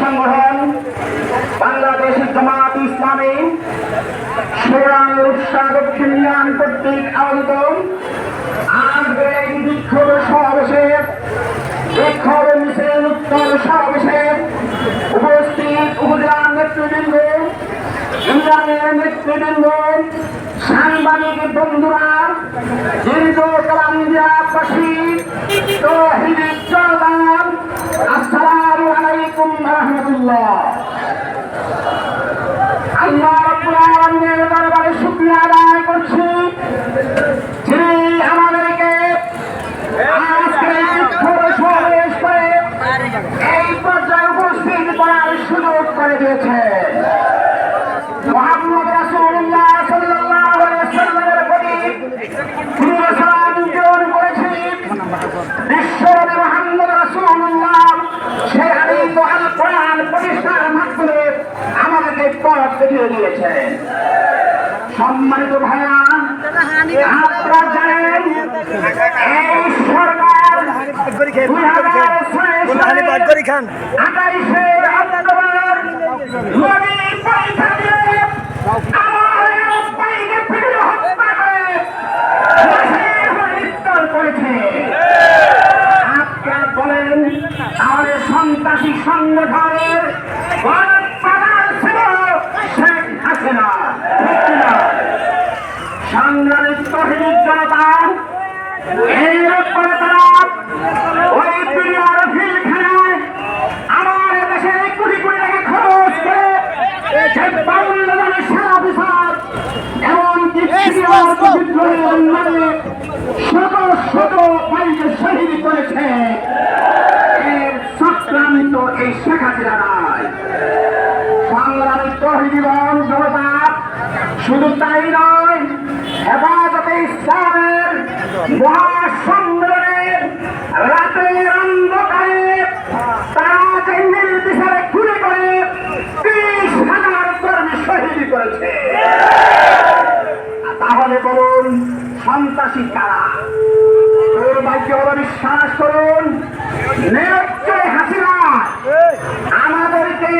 সংগঠন বাংলাদেশ জামাত ইসলামী। দক্ষিণ ইউনিয়ন কর্তৃক আয়োজিত আজকের বিক্ষোভ সমাবেশে বিক্ষোভ মিছিল উপস্থিত উপজেলার নেতৃবৃন্দ ইউনিয়নের নেতৃবৃন্দ সাংবাদিক বন্ধুরা দীর্ঘ কালামিয়াবাসী তহিদি জনগণ আসসালামু আলাইকুম রহমতুল্লাহ আল্লাহ রাব্বুল আলামিনের দরবারে শুকরিয়া আদায় করছি যিনি আমাদেরকে আজকে এই বিক্ষোভ সমাবেশ করে এই পর্যায়ে উপস্থিত করার সুযোগ করে দিয়েছেন মোহাম্মদ রাসূলুল্লাহ সাল্লাল্লাহু আলাইহি সাল্লামের প্রতি পুরো সালাম প্রেরণ করেছি বিশ্বনবী মোহাম্মদ রাসূলুল্লাহ সেই হাদিস ও আল কোরআন প্রতিষ্ঠার মাধ্যমে আমাদেরকে দিয়েছেন। সম্মানিত ভাইয়া আপনারা জানেন এই সরকার দুই হাজার ছয় সালে আঠাইশে অক্টোবর পরীক্ষা দিয়ে আপনারা বলেন তাহলে সন্ত্রাসী সংগঠনের গণপ্রধান ছিল শেখ হাসিনা ঠিক কিনা? তহিদ জনতা এই আমার দেশে কোটি কোটি টাকা খরচ করে জনের সেরা অফিসার এমনকি শত শত বাইকে শহীদ করেছে। এর চক্রান্ত এই শেখ হাসিনা নয় সংগ্রামী তহিদিবন শুধু তাই নয় হেফাজতে ইসলামের মহাসম্মেলনের রাতের অন্ধকারে তারা যে নির্বিচারে ঘুরে করে তিরিশ হাজার কর্মী শহীদ করেছে। তাহলে বলুন, সন্ত্রাসী কারা? তোর বাক্য হলো বিশ্বাস করুন হাসিনা। আমাদেরকে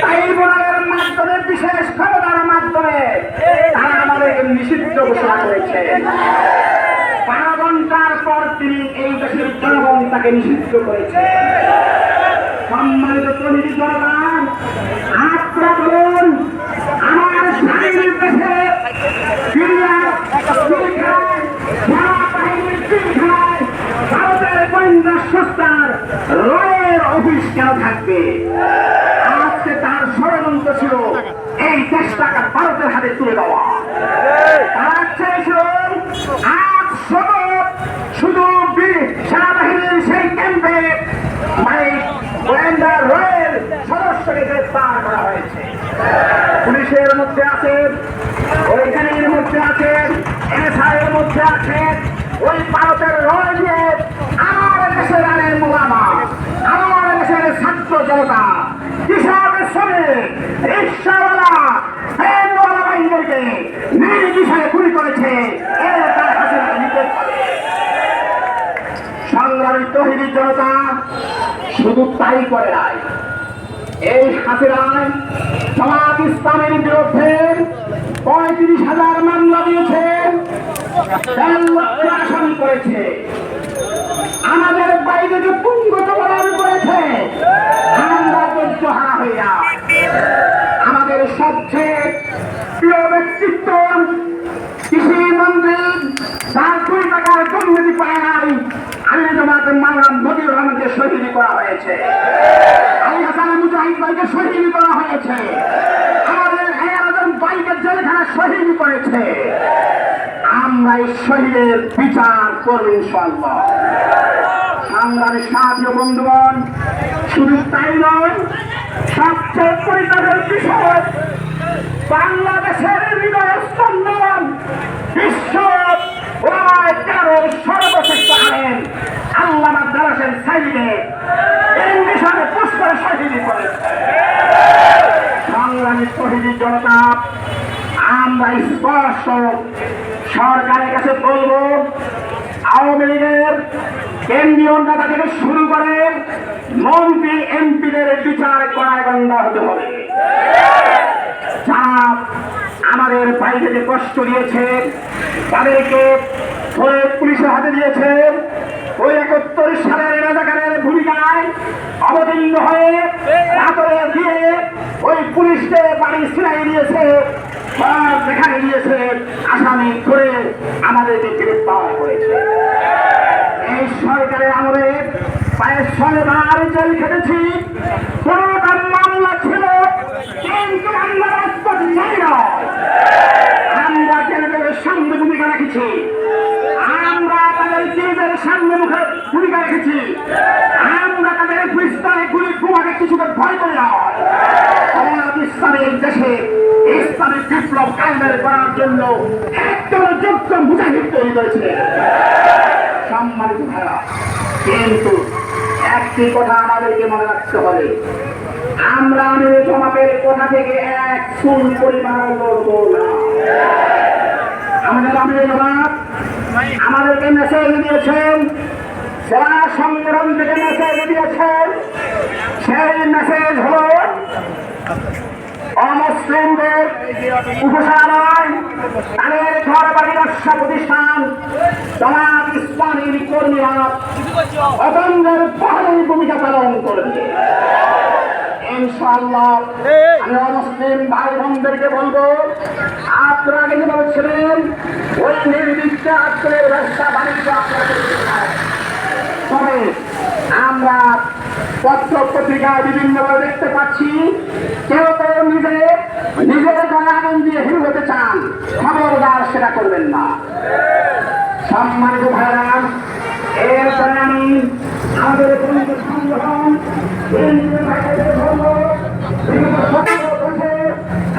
ট্রাইব্যুনালের মাধ্যমে, বিশেষ ক্ষমতার মাধ্যমে, তারা আমাদেরকে নিষিদ্ধ ঘোষণা করেছে। বারো ঘণ্টার পর তিনি এই দেশের জনগণ তাকে নিষিদ্ধ করেছে। সম্মানিত প্রতিনিধি জনতা আপনারা বলুন আমার স্বামীর দেশে সিরিয়া সিরিয়ায় সেনাবাহিনীর সিরিয়ায় ভারতের গোয়েন্দা সংস্থার রয়ের অফিস কেন থাকবে আজকে তার ষড়যন্ত্র ছিল এই দেশটাকে ভারতের হাতে তুলে দেওয়া তারা চেয়েছিল আজ শত শুধু সেনাবাহিনীর সেই ক্যাম্পে মানে গোয়েন্দা রয়ের সদস্যকে গ্রেফতার করা হয়েছে পুলিশের মধ্যে আছেন ওইখানের মধ্যে আছেন এনএসআই এর মধ্যে আছেন ওই ভারতের রয় দিয়ে আমার দেশের আনের মোলামা আমার দেশের ছাত্র জনতা কৃষক শ্রমিক, রিক্সাওয়ালা ট্রেনওয়ালা বাহিনীদেরকে নির্বিচারে গুলি করেছে এর সংগ্রামী তহিদি জনতা শুধু তাই করে নাই। এই হাসিনায় জামাত ইসলামের বিরুদ্ধে পঁয়ত্রিশ হাজার মামলা দিয়েছে আসামি করেছে। আমাদের বাইরে যে পুঙ্গত বরণ করেছে, আমরা ধৈর্য হারা হয়ে যায় আমাদের সবচেয়ে প্রিয় ব্যক্তিত্ব কৃষি মন্ত্রী তার দুই টাকার দুর্নীতি পায় নাই, আমি তোমাকে মানলাম নদীর রহমানকে শহীদ করা হয়েছে। আলী মুজাহিদ ভাইকে শহীদ করা হয়েছে। আমাদের এগারোজন বাইকে জেলখানা শহীদ করেছে। আমরা এই শহীদের বিচার করব ইনশাল্লাহ সংগ্রামী সাহায্য বন্ধুগণ, শুধু তাই নয়, সবচেয়ে পরিতাপের বিষয়, বাংলাদেশের হৃদয়স্পন্দন বিশ্ব ওলামায় তেরোর সর্বশ্রেষ্ঠ আলেন আল্লামা দারাসেন সাইদে এই মিশনে পুষ্করে শহীদ করেছে সংগ্রামী শহীদ জনতা আমরা স্পষ্ট। সরকারের কাছে বলব, আওয়ামী লীগের কেন্দ্রীয় নেতা থেকে শুরু করে মন্ত্রী, এমপিদের বিচার করায় গঙ্গা হতে হবে। যারা আমাদের বাইরে কষ্ট দিয়েছে, তাদেরকে ধরে পুলিশের হাতে দিয়েছে, ওই একাত্তর সালের রাজাকারের ভূমিকায় অবতীর্ণ হয়ে রাতরে দিয়ে ওই পুলিশকে বাড়ি ছিনাই দিয়েছে। সব দেখাই দিয়েছে আসামি করে আমাদেরকে গ্রেপ্তার করেছে। এই সরকারের আমলে প্রায় ছয়বার জেল খেটেছি। কোনটা মামলা ছিল, কিন্তু আমরা রাজপথ নয় আমরা জেলেদের সামনে ভূমিকা রেখেছি। আমরা তাদের জেলেদের সামনে মুখে ভূমিকা রেখেছি আমরা তাদের পিস্তলে গুলি ঘুমাকে কিছুকে ভয় করে নয় আমাদের ইসলামের দেশে ইসলামিক বিপ্লব কায়েমের করার জন্য একদম যোগ্য মুজাহিদ তৈরি করেছে সম্মানিত ভাইরা, কিন্তু একটি কথা আমাদেরকে মনে রাখতে হবে। আমরা আমির জমাতের কথা থেকে এক চুল পরিমাণ লড়ব না। আমাদের আমির জমাত আমাদেরকে মেসেজ দিয়েছেন, সেরা সংগঠন থেকে মেসেজ দিয়েছেন। সেই মেসেজ হল অমুসলিমদের তাদের ঘর বাড়ি ব্যবসা প্রতিষ্ঠান সমাজ ইসলামীর কর্মীরা অতন্ত্রের বহালের ভূমিকা পালন করবে। ইনশাআল্লাহ আপনারা আগে ওই বাণিজ্য আমরা পত্র পত্রিকায় বিভিন্নভাবে দেখতে পাচ্ছি। কেউ কেউ নিজে, নিজের গায়ে দিয়ে হিরো হতে চান, খবরদার সেটা করবেন না। সম্মানিত ভাইরা, এরপরে আমি আমাদের সংগঠন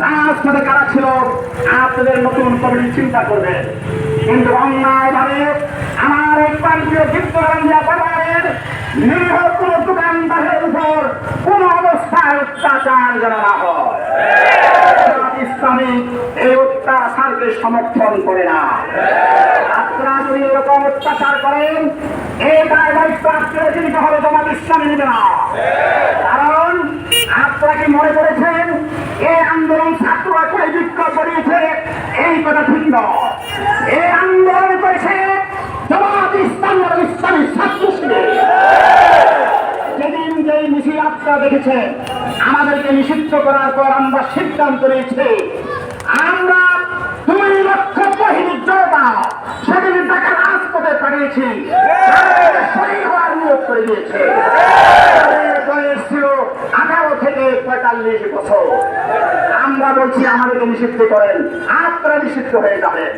রাজপথে কারা ছিল, আপনাদের নতুন কমিটি চিন্তা করবেন কিন্তু অন্যায় ভাবে আমার এই প্রান্তীয় চিত্তরঞ্জিয়া পরিবারের নিরীহ কোন দোকানদারের উপর কোন অবস্থায় অত্যাচার যেন না হয়। ইসলামী এই অত্যাচারকে সমর্থন করে না। আপনারা যদি এরকম অত্যাচার করেন, এই দায় দায়িত্ব আপনারা কিন্তু হবে নেবে না। কারণ আপনারা কি মনে করেছেন, এই আন্দোলন ছাত্ররা করে বিক্ষোভ করিয়েছে? এই কথা ঠিক নয় এই আন্দোলন করেছে জামাত ইসলাম এবং ইসলামী ছাত্র শিবির যেদিন যে আপনারা দেখেছেন আমাদেরকে নিষিদ্ধ করার পর আমরা সিদ্ধান্ত নিয়েছি, আমরা দুই লক্ষ বাহিনীর জনতা সেদিন তাকে রাজপথে পাঠিয়েছি। নিয়োগ করে দিয়েছে। থেকে পঁয়তাল্লিশ বছর। আমরা বলছি, আমাদেরকে নিষিদ্ধ করেন, আপনারা নিষিদ্ধ হয়ে যাবেন।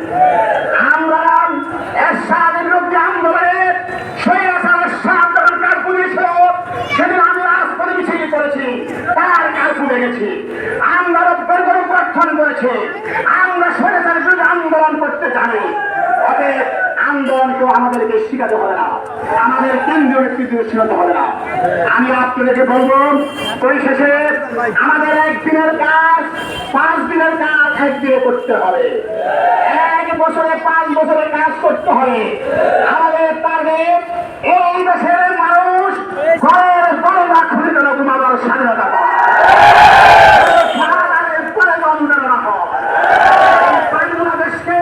আমরা এরশাদের বিরুদ্ধে আন্দোলনে স্বৈরাচারের সাত যখন কার্পু দিয়েছিল সেদিন আমি রাজপথে মিছিল করেছি তার দেখেছি আমরা করে প্রার্থনা করেছি। আমরা স্বৈরাচারের বিরুদ্ধে আন্দোলন করতে জানি। অতএব আন্দোলনকেও আমাদেরকে শিখাতে হবে না। আমাদের কেন্দ্রীয় নেতৃত্ব শিখাতে হবে না। আমি আপনাদেরকে বলব, পরিশেষে আমাদের একদিনের কাজ, পাঁচ দিনের কাজ একদিনে করতে হবে। এক বছরে পাঁচ বছরে কাজ করতে হবে। আমাদের টার্গেট এই দেশের মানুষ ঘরের দরজা খুলে যেন ঘুমাবার স্বাধীনতা পায় সমাধানের প্রয়োজন যেন না হয় এই বাংলাদেশকে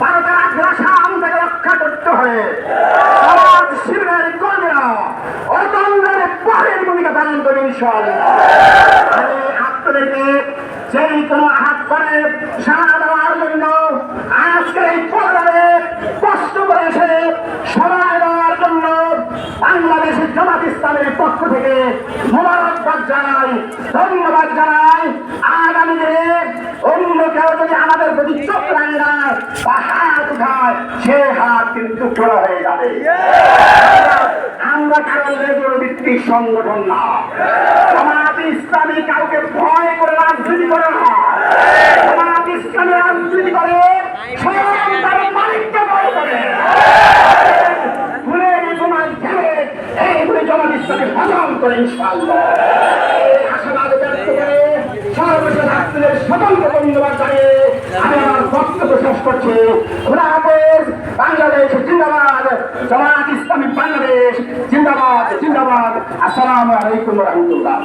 ভারতের আগ্রাসন থেকে রক্ষা করতে হবে সমাজ শিবিরের কর্মীরা অতন্ত্রের পরের ভূমিকা পালন করবে ইনশাআল্লাহ আমি আপনাদেরকে যেই কোনো হাত করে সাড়া দেওয়ার জন্য আজকে এই পর্বে কষ্ট করেছে সময় দেওয়ার জন্য বাংলাদেশের জামাত ইসলামের পক্ষ থেকে মোবারকবাদ জানাই, ধন্যবাদ জানাই। আগামী দিনে অন্য কেউ আমাদের প্রতি হাত সে হাত কিন্তু খোলা হয়ে যাবে। আমরা না। জামাত ইসলামী কাউকে ভয় করে, রাজনীতি করে না। জামাত ইসলামী রাজনীতি করে স্বয়ং তার মালিককে ভয় করে। এই জমা ইসলামী হজম করে ইনশাআল্লাহ। আশাবাদ ব্যক্ত করে সর্বশেষ আপনাদের স্বতন্ত্র ধন্যবাদ জানিয়ে আমি আমার বক্তব্য শেষ করছি। বাংলাদেশ জিন্দাবাদ, জামাত ইসলামী বাংলাদেশ জিন্দাবাদ জিন্দাবাদ। আসসালামু আলাইকুম রহমতুল্লাহ।